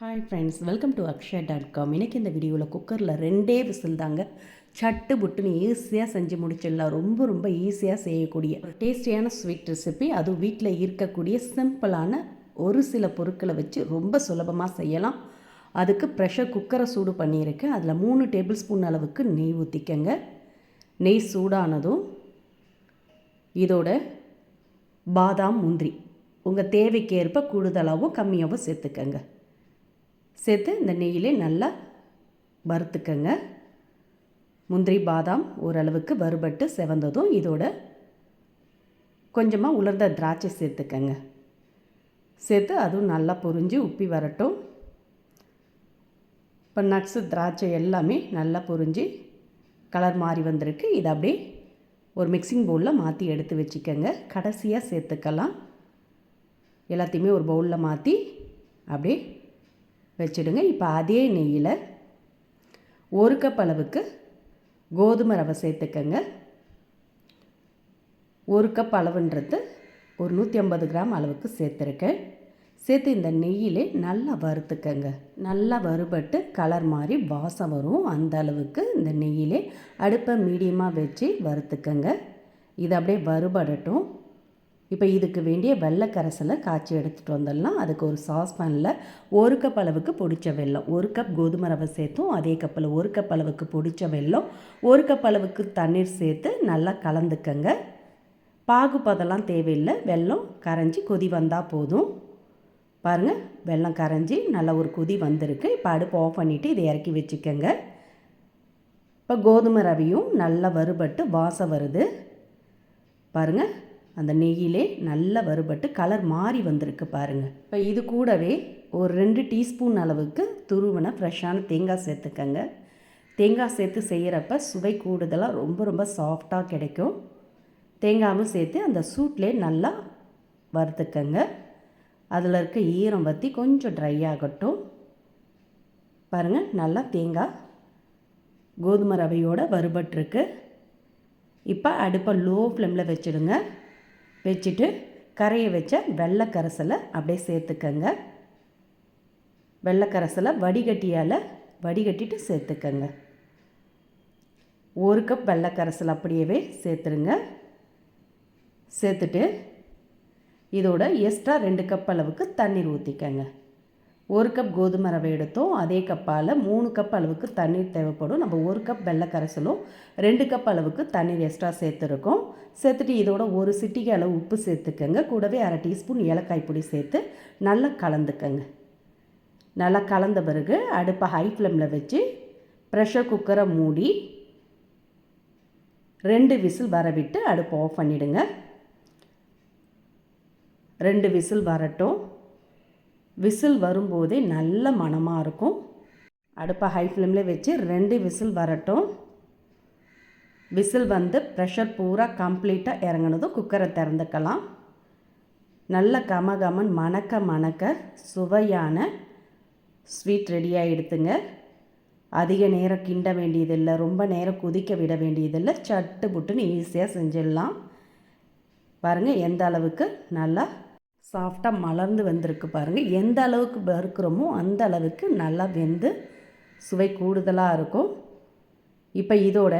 Hi friends welcome to Akshaya dot com இன்றைக்கி இந்த வீடியோவில் குக்கரில் ரெண்டே விசில் தாங்க. சட்டு புட்டுன்னு ஈஸியாக செஞ்சு முடிச்சிடலாம். ரொம்ப ரொம்ப ஈஸியாக செய்யக்கூடிய ஒரு டேஸ்டியான ஸ்வீட் ரெசிபி அதுவும் வீட்டில் இருக்கக்கூடிய சிம்பிளான ஒரு சில பொருட்களை வச்சு ரொம்ப சுலபமாக செய்யலாம். அதுக்கு ப்ரெஷர் குக்கரை சூடு பண்ணியிருக்கேன். அதில் மூணு டேபிள் ஸ்பூன் அளவுக்கு நெய் ஊற்றிக்கங்க நெய் சூடானதும் இதோட பாதாம் முந்திரி. உங்கள் தேவைக்கு ஏற்ப கூடுதலாகவும் கம்மியாகவும் சேர்த்துக்கங்க. சேர்த்து இந்த நெய்யிலே நல்லா வறுத்துக்கங்க. முந்திரி பாதாம் ஓரளவுக்கு வறுபட்டு செவந்ததும் இதோட கொஞ்சமாக உலர்ந்த திராட்சை சேர்த்துக்கங்க. சேர்த்து அதுவும் நல்லா பொரிஞ்சு உப்பி வரட்டும். இப்போ நட்ஸு திராட்சை எல்லாமே நல்லா பொரிஞ்சு கலர் மாறி வந்திருக்கு. இதை அப்படியே ஒரு மிக்சிங் பவுலில் மாற்றி எடுத்து வச்சுக்கோங்க. கடைசியாக சேர்த்துக்கலாம். எல்லாத்தையுமே ஒரு பவுலில் மாற்றி அப்படியே வச்சுடுங்க. இப்போ அதே நெய்யில் ஒரு கப் அளவுக்கு கோதுமை ரவை சேர்த்துக்கங்க. ஒரு கப் அளவுன்றது ஒரு நூற்றி ஐம்பது கிராம் அளவுக்கு சேர்த்துருக்கேன். சேர்த்து இந்த நெய்யிலே நல்லா வறுத்துக்கங்க. நல்லா வறுபட்டு கலர் மாதிரி வாசம் வரும். அந்த அளவுக்கு இந்த நெய்யிலே அடுப்பை மீடியமாக வச்சு வறுத்துக்கங்க. இது அப்படியே வறுபடட்டும். இப்போ இதுக்கு வேண்டிய வெள்ளைக்கரசலை காய்ச்சி எடுத்துகிட்டு வந்துடலாம். அதுக்கு ஒரு சாஸ்பேனில் ஒரு கப் அளவுக்கு பொடிச்ச வெல்லம் ஒரு கப் கோதுமை ரவை சேர்த்தும் அதே கப்பில் ஒரு கப் அளவுக்கு பொடிச்ச வெல்லம் ஒரு கப் அளவுக்கு தண்ணீர் சேர்த்து நல்லா கலந்துக்கங்க. பாகுபதெல்லாம் தேவையில்லை. வெல்லம் கரைஞ்சி கொதி வந்தால் போதும். பாருங்கள் வெல்லம் கரைஞ்சி நல்ல ஒரு கொதி வந்திருக்கு. இப்போ அடுப்பு ஆஃப் பண்ணிவிட்டு இதை இறக்கி வச்சுக்கோங்க. இப்போ கோதுமை ரவியும் நல்லா வறுபட்டு வாசம் வருது. பாருங்கள் அந்த நெய்யிலே நல்லா வறுபட்டு கலர் மாறி வந்திருக்கு பாருங்கள் இப்போ இது கூடவே ஒரு ரெண்டு டீஸ்பூன் அளவுக்கு துருவின ஃப்ரெஷ்ஷான தேங்காய் சேர்த்துக்கங்க. தேங்காய் சேர்த்து செய்கிறப்ப சுவை கூடுதலாக ரொம்ப ரொம்ப சாஃப்டாக கிடைக்கும். தேங்காயும் சேர்த்து அந்த சூட்லேயே நல்லா வறுத்துக்கங்க. அதில் இருக்க ஈரம் பற்றி கொஞ்சம் ட்ரை ஆகட்டும். பாருங்கள் நல்லா தேங்காய் கோதுமை ரவையோடு வறுபட்டுருக்கு. இப்போ அடுப்பை லோ ஃப்ளேமில் வச்சுடுங்க. வச்சுட்டு கரையை வச்ச வெள்ளை கரைசலை அப்படியே சேர்த்துக்கங்க. வெள்ளை கரைசலை வடிகட்டியால் வடிகட்டிட்டு சேர்த்துக்கங்க. ஒரு கப் வெள்ளை கரைசல் அப்படியே சேர்த்துருங்க. சேர்த்துட்டு இதோட எக்ஸ்ட்ரா ரெண்டு கப் அளவுக்கு தண்ணீர் ஊற்றிக்கங்க ஒரு கப் கோதுமை ரவை எடுத்தோம். அதே கப்பால் மூணு கப் அளவுக்கு தண்ணீர் தேவைப்படும். நம்ம ஒரு கப் வெள்ளை கரைசலும் ரெண்டு கப் அளவுக்கு தண்ணீர் எக்ஸ்ட்ரா சேர்த்துருக்கோம். சேர்த்துட்டு இதோட ஒரு சிட்டிகை அளவு உப்பு சேர்த்துக்கோங்க. கூடவே அரை டீஸ்பூன் ஏலக்காய் பொடி சேர்த்து நல்லா கலந்துக்கங்க. நல்லா கலந்த பிறகு அடுப்பை ஹை ஃப்ளேமில் வச்சு ப்ரெஷர் குக்கரை மூடி ரெண்டு விசில் வரவிட்டு அடுப்பை ஆஃப் பண்ணிவிடுங்க ரெண்டு விசில் வரட்டும். விசில் வரும்போதே நல்ல மணமாக இருக்கும். அடுப்பை ஹை ஃப்ளேமில் வச்சு ரெண்டு விசில் வரட்டும். விசில் வந்து ப்ரெஷர் பூரா கம்ப்ளீட்டாக இறங்கினதும் குக்கரை திறந்துக்கலாம். நல்ல கமகமன் மணக்க மணக்க சுவையான ஸ்வீட் ரெடியாக எடுத்துங்க. அதிக நேரம் கிண்ட வேண்டியதில்லை ரொம்ப நேரம் கொதிக்க விட வேண்டியதில்லை சட்டு புட்டுன்னு ஈஸியாக செஞ்சிடலாம். பாருங்கள் எந்த அளவுக்கு நல்லா சாஃப்டாக மலர்ந்து வந்திருக்கு பாருங்கள் எந்த அளவுக்கு வறுக்கிறோமோ அந்த அளவுக்கு நல்லா வெந்து சுவை கூடுதலாக இருக்கும். இப்போ இதோட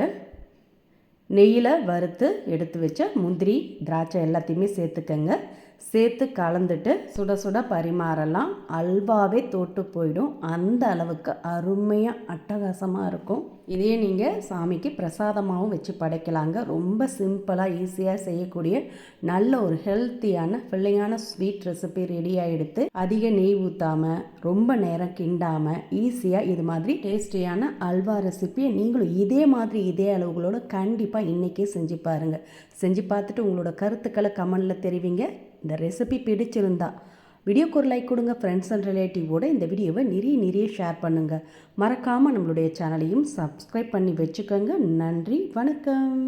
நெய்யில் வறுத்து எடுத்து வச்ச முந்திரி திராட்சை எல்லாத்தையுமே சேர்த்துக்கங்க. சேர்த்து கலந்துட்டு சுட சுட பரிமாறலாம். அல்வாவே தோட்டு போயிடும். அந்த அளவுக்கு அருமையாக அட்டகாசமாக இருக்கும். இதே நீங்கள் சாமிக்கு பிரசாதமாகவும் வச்சு படைக்கலாங்க. ரொம்ப சிம்பிளாக ஈஸியாக செய்யக்கூடிய நல்ல ஒரு ஹெல்த்தியான ஃபில்லிங்கான ஸ்வீட் ரெசிபி ரெடியாக எடுத்து அதிக நெய் ஊற்றாமல் ரொம்ப நேரம் கிண்டாமல் ஈஸியாக இது மாதிரி டேஸ்டியான அல்வா ரெசிபியை நீங்களும் இதே மாதிரி இதே அளவுகளோடு கண்டிப்பாக இன்றைக்கே செஞ்சு பாருங்கள் செஞ்சு பார்த்துட்டு உங்களோட கருத்துக்களை கமெண்டில் தெரிவிங்க. இந்த ரெசிபி பிடிச்சிருந்தா வீடியோக்கு ஒரு லைக் கொடுங்க ஃப்ரெண்ட்ஸ் அண்ட் ரிலேட்டிவோட இந்த வீடியோவை நிறைய நிறைய ஷேர் பண்ணுங்கள் மறக்காமல் நம்மளுடைய சேனலையும் சப்ஸ்கிரைப் பண்ணி வச்சுக்கோங்க. நன்றி வணக்கம்.